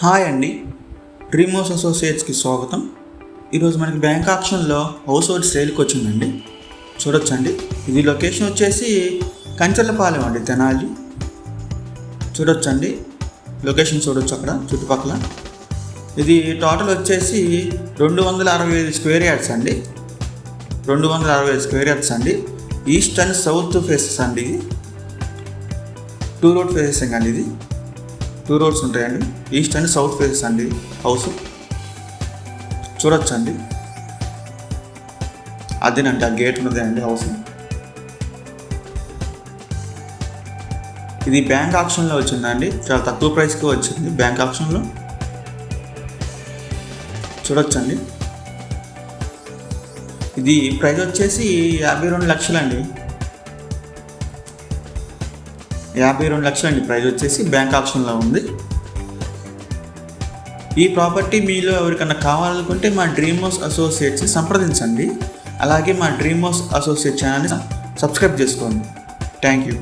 Hi అండి. డ్రీమోస్ అసోసియేట్స్కి స్వాగతం. ఈరోజు మనకి బ్యాంక్ ఆప్షన్లో హౌస్ హోల్డ్ సేల్కి వచ్చిందండి. చూడొచ్చండి. ఇది లొకేషన్ వచ్చేసి కంచెలపాలెం అండి తెనాలి. చూడొచ్చండి. లొకేషన్ చూడొచ్చు అక్కడ చుట్టుపక్కల. ఇది టోటల్ వచ్చేసి రెండు వందల అరవై ఐదు స్క్వేర్ యార్డ్స్ అండి. రెండు వందల అరవై ఐదు స్క్వేర్ యార్డ్స్ అండి. ఈస్ట్ అండ్ సౌత్ ఫేసెస్ అండి ఇది. టూ రోడ్ ఫేసెసింగ్ అండి ఇది. టూ రోడ్స్ ఉంటాయండి. ఈస్ట్ అండ్ సౌత్ ఫేసెస్ అండి. హౌస్. చూడొచ్చండి. అదేనండి ఆ గేట్ ఉన్నదే అండి హౌస్. ఇది బ్యాంక్ ఆప్షన్లో వచ్చిందండి. చాలా తక్కువ ప్రైస్కి వచ్చింది బ్యాంక్ ఆప్షన్లో. చూడొచ్చండి. ఇది ప్రైస్ వచ్చేసి యాభై రెండు లక్షలండి. యాభై రెండు లక్షలండి. ప్రైస్ వచ్చేసి బ్యాంక్ ఆప్షన్లో ఉంది. ఈ ప్రాపర్టీ మీలో ఎవరికన్నా కావాలనుకుంటే మా డ్రీమ్ హౌస్ అసోసియేట్స్ని సంప్రదించండి. అలాగే మా డ్రీమ్ హౌస్ అసోసియేట్ ఛానల్ని సబ్స్క్రైబ్ చేసుకోండి. Thank you.